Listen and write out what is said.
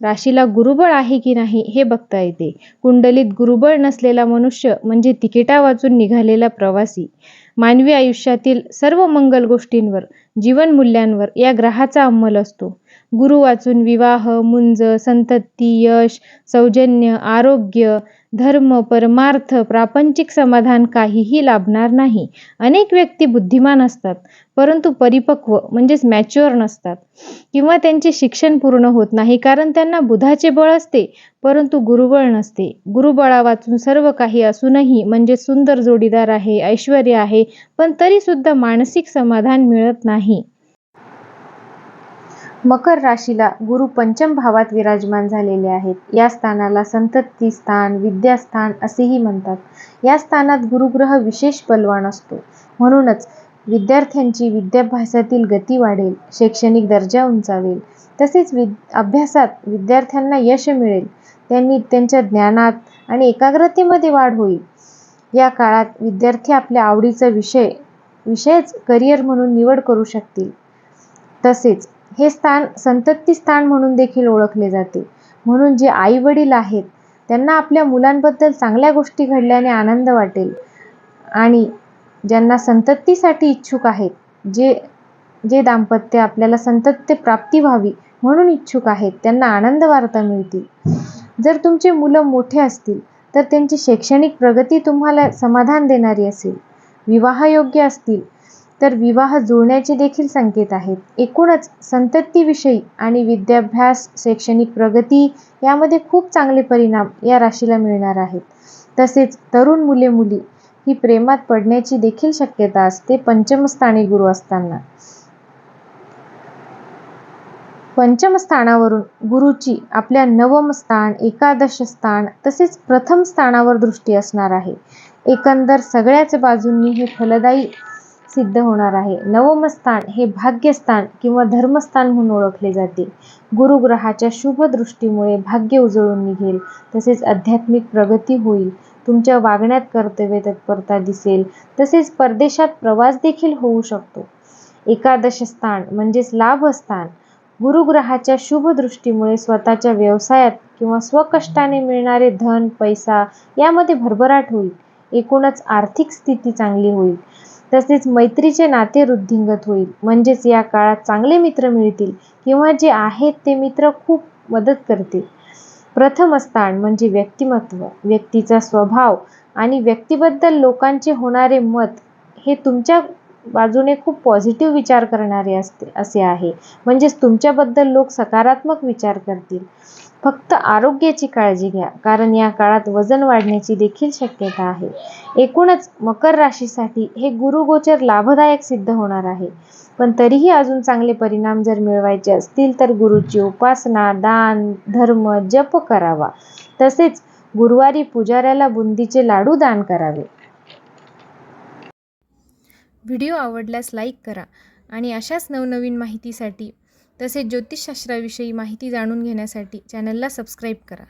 राशीला गुरुबळ आहे की नाही हे बघता येते. कुंडलीत गुरुबळ नसलेला मनुष्य म्हणजे तिकिटा वाचून निघालेला प्रवासी. मानवी आयुष्यातील सर्व मंगल गोष्टींवर जीवनमूल्यांवर या ग्रहाचा अंमल असतो. गुरु वाचून विवाह मुंज संतती यश सौजन्य आरोग्य धर्म परमार्थ प्रापंचिक समाधान काहीही लाभणार नाही. अनेक व्यक्ती बुद्धिमान असतात परंतु परिपक्व म्हणजेच मॅच्युअर नसतात. किंवा त्यांचे शिक्षण पूर्ण होत नाही कारण त्यांना बुधाचे बळ असते परंतु गुरुबळ नसते. गुरुबळा वाचून सर्व काही असूनही म्हणजे सुंदर जोडीदार आहे ऐश्वर आहे पण तरीसुद्धा मानसिक समाधान मिळत नाही. मकर राशीला गुरु पंचम भावात विराजमान झालेले आहेत. या स्थानाला संतती स्थान विद्यास्थान असेही म्हणतात. या स्थानात गुरुग्रह विशेष बलवान असतो. म्हणूनच विद्यार्थ्यांची विद्याभ्यासातील गती वाढेल शैक्षणिक दर्जा उंचावेल. तसेच वि अभ्यासात विद्यार्थ्यांना यश मिळेल. त्यांनी त्यांच्या ज्ञानात आणि एकाग्रतेमध्ये वाढ होईल. या काळात विद्यार्थी आपल्या आवडीचा विषय विषयच करिअर म्हणून निवड करू शकतील. तसेच हे स्थान संतती स्थान म्हणून देखील ओळखले जाते. म्हणून जे आई वडील आहेत त्यांना आपल्या मुलांबद्दल चांगल्या गोष्टी घडल्याने आनंद वाटेल. आणि ज्यांना संततीसाठी इच्छुक आहेत जे जे दाम्पत्य आपल्याला संतत्य प्राप्ती व्हावी म्हणून इच्छुक आहेत त्यांना आनंद वार्ता मिळतील. जर तुमचे मुलं मोठे असतील तर त्यांची शैक्षणिक प्रगती तुम्हाला समाधान देणारी असेल. विवाहयोग्य असतील तर विवाह जुळण्याचे देखील संकेत आहेत. एकूणच संततीविषयी आणि विद्याभ्यास शैक्षणिक प्रगती यामध्ये खूप चांगले परिणाम या राशीला मिळणार आहेत. तसेच तरुण मुले मुली ही प्रेमात पडण्याची देखील शक्यता असते पंचमस्थानी गुरु असताना. पंचम स्थानावरून गुरुची आपल्या नवम स्थान एकादश स्थान तसेच प्रथम स्थानावर दृष्टी असणार आहे. एकंदर सगळ्याच बाजूंनी हे फलदायी सिद्ध होणार आहे. नवम स्थान हे भाग्यस्थान किंवा धर्मस्थान म्हणून ओळखले जाते. गुरुग्रहाच्या शुभ दृष्टीमुळे भाग्य उजळून निघेल तसेच आध्यात्मिक प्रगती होईल. तुमच्या वागण्यात कर्तव्य तत्परता दिसेल तसेच परदेशात प्रवास देखील होऊ शकतो. एकादश स्थान म्हणजेच लाभस्थान. गुरुग्रहाच्या शुभ दृष्टीमुळे स्वतःच्या व्यवसायात किंवा स्वकष्टाने मिळणारे धन पैसा यामध्ये भरभराट होईल. एकूणच आर्थिक स्थिती चांगली होईल. तसेच मैत्रीचे नाते वृद्धिंगत होईल. म्हणजेच या काळात चांगले मित्र मिळतील किंवा जे आहेत ते मित्र खूप मदत करतील. प्रथम स्थान म्हणजे व्यक्तिमत्व व्यक्तीचा स्वभाव आणि व्यक्तीबद्दल लोकांचे होणारे मत हे तुमच्या बाजूने खूप पॉझिटिव्ह विचार करणारे असते असे आहे. म्हणजेच तुमच्याबद्दल लोक सकारात्मक विचार करतील. फक्त आरोग्याची काळजी घ्या कारण या काळात वजन वाढण्याची देखील शक्यता आहे. एकूणच मकर राशीसाठी हे गुरुगोचर लाभदायक सिद्ध होणार आहे. पण तरीही अजून चांगले परिणाम जर मिळवायचे असतील तर गुरुची उपासना दान धर्म जप करावा. तसेच गुरुवारी पुजाऱ्याला बुंदीचे लाडू दान करावे. व्हिडिओ आवडल्यास लाईक करा आणि अशाच नवनवीन माहितीसाठी तसेच ज्योतिषशास्त्राविषयी माहिती जाणून घेण्यासाठी चॅनलला सबस्क्राईब करा.